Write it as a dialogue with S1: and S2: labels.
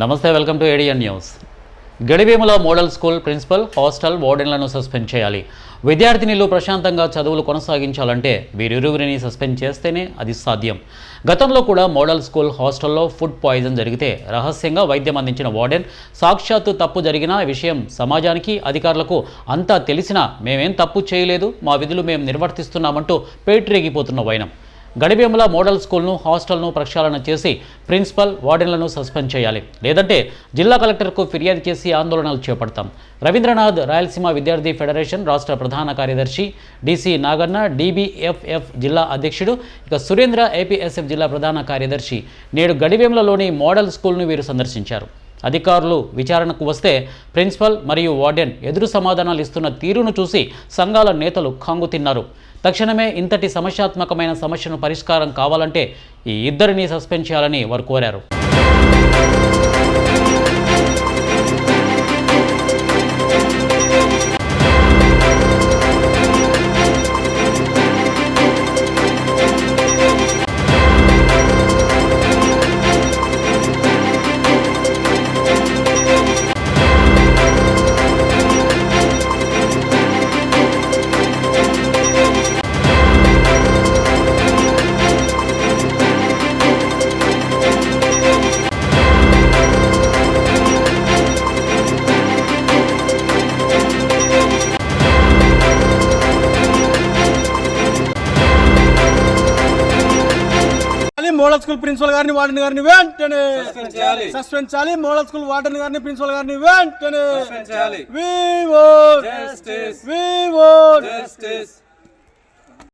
S1: నమస్తే welcome to ఏడియన్ news Gadivemula model school principal hostel వార్డెన్లను suspend చేయాలి. విద్యార్థినిలు ప్రశాంతంగా చదువులు కొనసాగించాలంటే వీరిరువురిని సస్పెండ్ చేస్తేనే అది సాధ్యం. గతంలో కూడా మోడల్ స్కూల్ హాస్టల్లో ఫుడ్ పాయిజన్ జరిగితే రహస్యంగా వైద్యం అందించిన వార్డెన్ సాక్షాత్తు తప్పు జరిగిన విషయం సమాజానికి అధికారులకు అంతా తెలిసినా మేమేం తప్పు చేయలేదు మా విధులు మేము నిర్వర్తిస్తున్నామంటూ పేటరేగిపోతున్న వైనం. గడివేముల మోడల్ స్కూల్ను హాస్టల్ను ప్రక్షాళన చేసి ప్రిన్సిపల్ వార్డెన్లను సస్పెండ్ చేయాలి. లేదంటే జిల్లా కలెక్టర్కు ఫిర్యాదు చేసి ఆందోళనలు చేపడతాం. రవీంద్రనాథ్ రాయలసీమ విద్యార్థి ఫెడరేషన్ రాష్ట్ర ప్రధాన కార్యదర్శి డీసీ నాగన్న డీబీఎఫ్ఎఫ్ జిల్లా అధ్యక్షుడు ఇక సురేంద్ర ఏపీఎస్ఎఫ్ జిల్లా ప్రధాన కార్యదర్శి నేడు గడివేములలోని మోడల్ స్కూల్ను వీరు సందర్శించారు. అధికారులు విచారణకు వస్తే ప్రిన్సిపల్ మరియు వార్డెన్ ఎదురు సమాధానాలు ఇస్తున్న తీరును చూసి సంఘాల నేతలు ఖంగు తిన్నారు తక్షణమే ఇంతటి సమస్యాత్మకమైన సమస్యను పరిష్కారం కావాలంటే ఈ ఇద్దరిని సస్పెండ్ చేయాలని వారు కోరారు.
S2: మోడల్ స్కూల్ ప్రిన్సిపల్ గారిని వార్డెన్ గారిని వెంటనే సస్పెండ్ చేయాలి. మోడల్ స్కూల్ వార్డెన్ గారిని ప్రిన్సిపల్ గారిని వెంటనే.